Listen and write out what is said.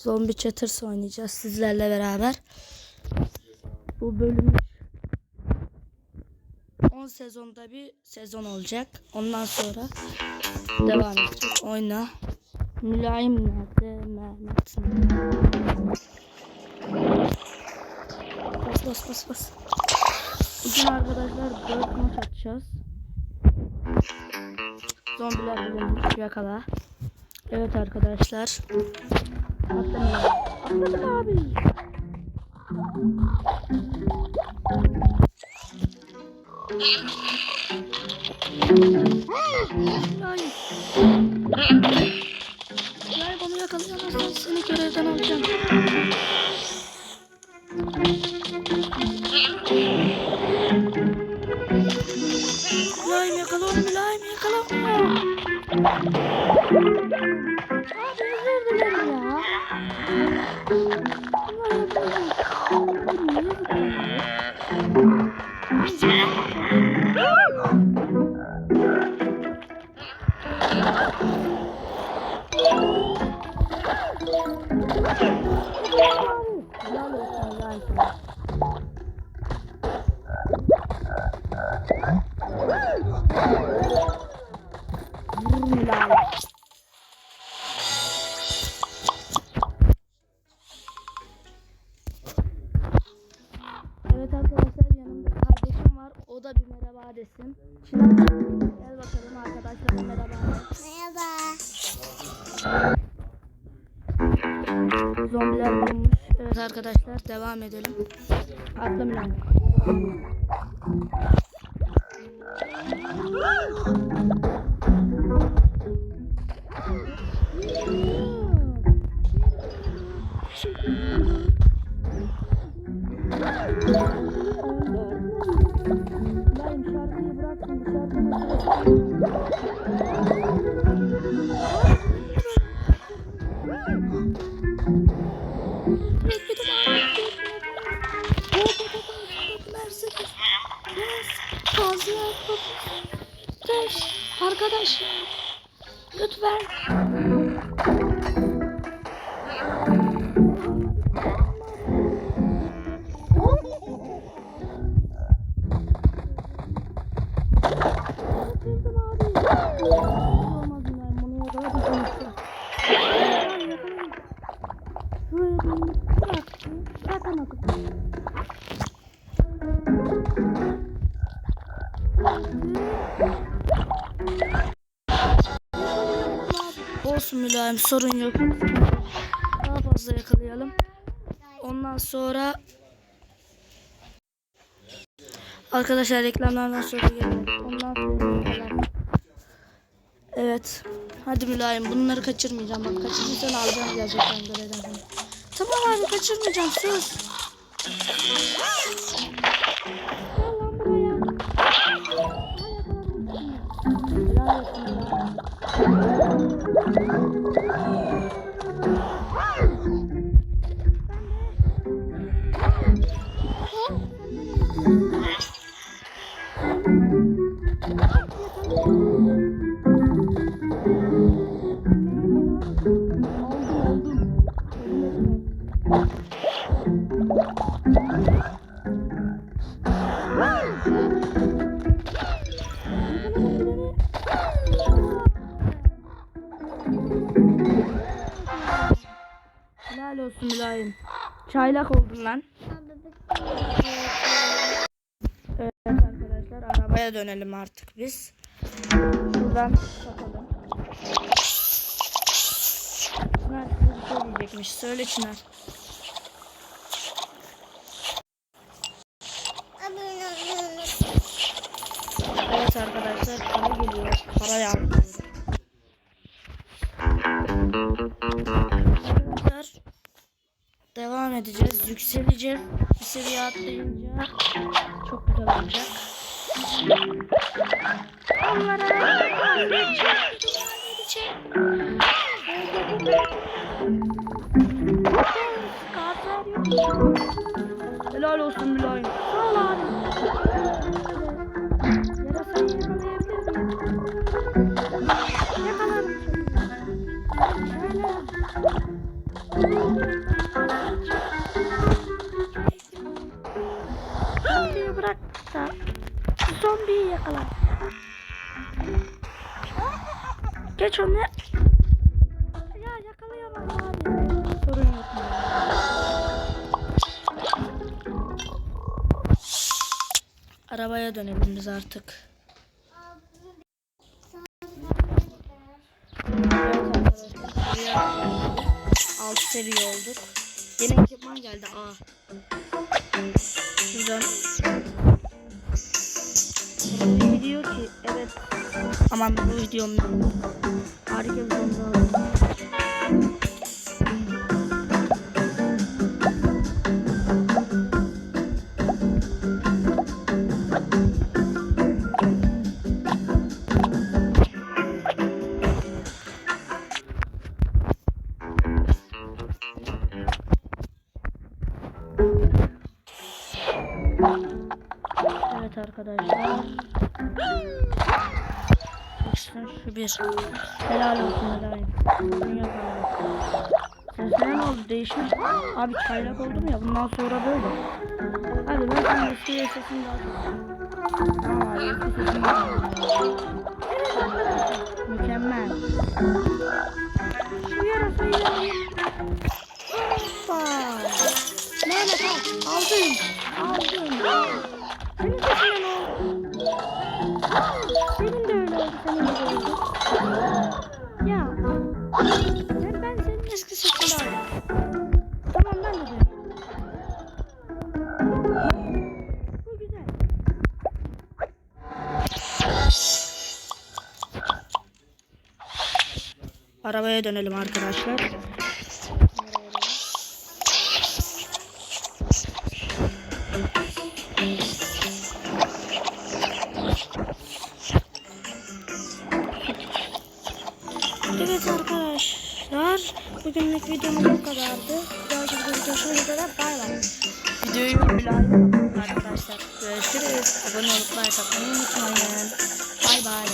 Zombi Chatters oynayacağız sizlerle beraber. Bu bölüm 10 sezonda bir sezon olacak. Ondan sonra devam edecek. Oyna. Mülayim nerede? Mehmet? Bas bas bas bas. Bugün arkadaşlar 4 maç atacağız. Zombiler bulunmuş yakala. Evet arkadaşlar. Atladım Atladım abi. Hayır. Hayır bunu yakalayamazsan seni görevden alacağım. Mülayim yakala onu mülayim yakala onu. Evet arkadaşlar yanımda kardeşim var. O da bir merhaba desin. Çınar gel bakalım arkadaşlar merhaba. Merhaba. Zombiler bulunmuş. Evet arkadaşlar devam edelim. Atla Fazla Arkadaş, arkadaş. Lütfen. Mülayim sorun yok. Daha fazla yakalayalım. Ondan sonra Arkadaşlar reklamlardan sonra gelelim. Ondan sonra. Evet. Hadi mülayim bunları kaçırmayacağım. Bak kaçırırsan alacağım gerçekten görevden. Tamam abi kaçırmayacağım söz. Oh, my God. Helal olsun mülayim. Çaylak oldun lan. Evet arkadaşlar arabaya dönelim artık biz. Şuradan bakalım. Çınar bir şey diyecekmiş. Söyle Çınar. Evet arkadaşlar para geliyor. Para yağmuru. Edeceğiz. Yükseleceğiz. Bir seviye atlayınca çok güzel olacak. Onlara da zombiyi yakala. Geç onu. Ya yakalayamam abi. Sorun yok. Arabaya dönelim biz artık. Altı seviye olduk. Yeni ekipman geldi. Aa. Şuradan. Buraya diyor ki evet. Aman bu videonun harika bir sonunda oldu. Evet arkadaşlar. Çıksın şu bir. Helal olsun helal. Sesine ne oldu değişmiş. Abi çaylak oldum ya bundan sonra böyle. Hadi ben sen eski sesini. Evet arkadaşlar. Mükemmel. Şu yarasayı alayım. Hoppa. Mehmet al. Aldım. Aldım. Arabaya dönelim arkadaşlar. Evet arkadaşlar. Bugünlük videomuz bu kadardı. Dahaki videoda görüşmek üzere. Bay bay. Videoyu like arkadaşlar. Görüşürüz. Abone olup like atmayı unutmayın. Bay bay.